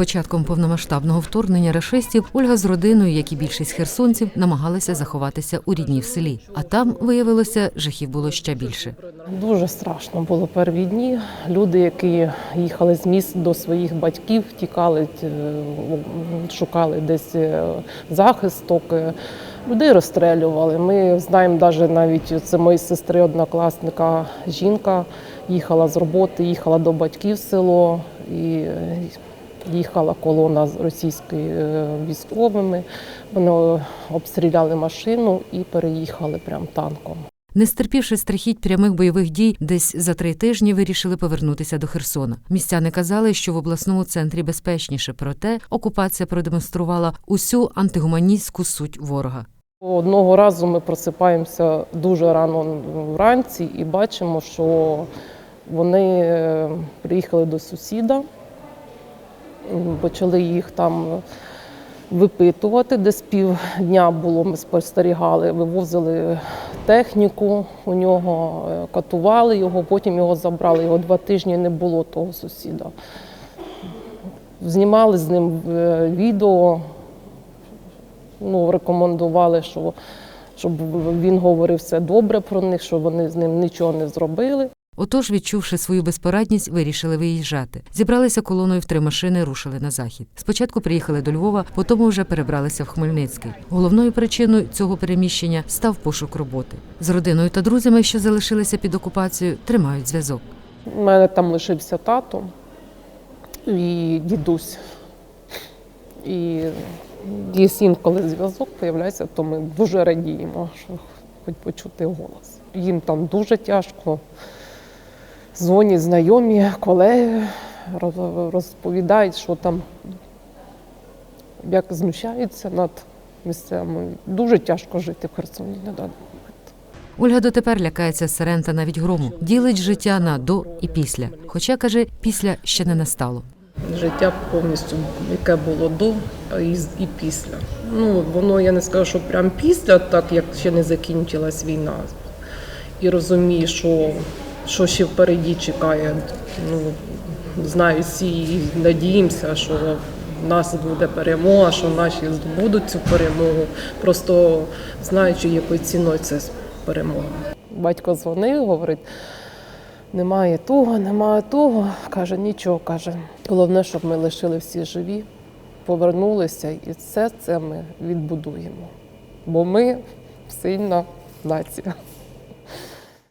початком повномасштабного вторгнення рашистів Ольга з родиною, як і більшість херсонців, намагалася заховатися у рідній в селі. А там виявилося, жахів було ще більше. Дуже страшно було перві дні. Люди, які їхали з міст до своїх батьків, тікали, е, шукали десь е, захисток. е, Людей розстрелювали. Ми знаємо навіть навіть це моєї сестри однокласника. Жінка їхала з роботи, їхала до батьків в село і їхала колона з російськими е, військовими. Вони обстріляли машину і переїхали прям танком. Не стерпівши страхіть прямих бойових дій, десь за три тижні вирішили повернутися до Херсона. Містяни казали, що в обласному центрі безпечніше, проте окупація продемонструвала усю антигуманістську суть ворога. Одного разу ми просипаємося дуже рано вранці і бачимо, що вони е, приїхали до сусіда, почали їх там випитувати. Десь півдня було, ми спостерігали, вивозили техніку у нього, е, катували його, потім його забрали. Його два тижні не було того сусіда. Знімали з ним е, відео, ну, рекомендували, що, щоб він говорив все добре про них, що вони з ним нічого не зробили. Отож, відчувши свою безпорадність, вирішили виїжджати. Зібралися колоною в три машини, рушили на захід. Спочатку приїхали до Львова, потім вже перебралися в Хмельницький. Головною причиною цього переміщення став пошук роботи. З родиною та друзями, що залишилися під окупацією, тримають зв'язок. У мене там лишився тато і дідусь. І якщо інколи зв'язок з'являється, то ми дуже радіємо, що хоч почути голос. Їм там дуже тяжко. Дзвонять знайомі, колеги розповідають, що там як знущаються над місцями. Дуже тяжко жити в Херсоні на даний момент. Ольга дотепер лякається сирен та навіть грому. Ділить життя на до і після. Хоча каже, після ще не настало. життя повністю, яке було до і, і після. Ну, воно, я не скажу, що прям після, так як ще не закінчилась війна. І розумію, що, що ще впереді чекає. Ну, знаю всі і надіємося, що в нас буде перемога, що наші здобудуть цю перемогу. Просто знаючи, якою ціною це перемога. Батько дзвонив, говорить, немає того, немає того. Каже, нічого каже. Головне, щоб ми лишили всі живі, повернулися, і все це ми відбудуємо. Бо ми сильна нація.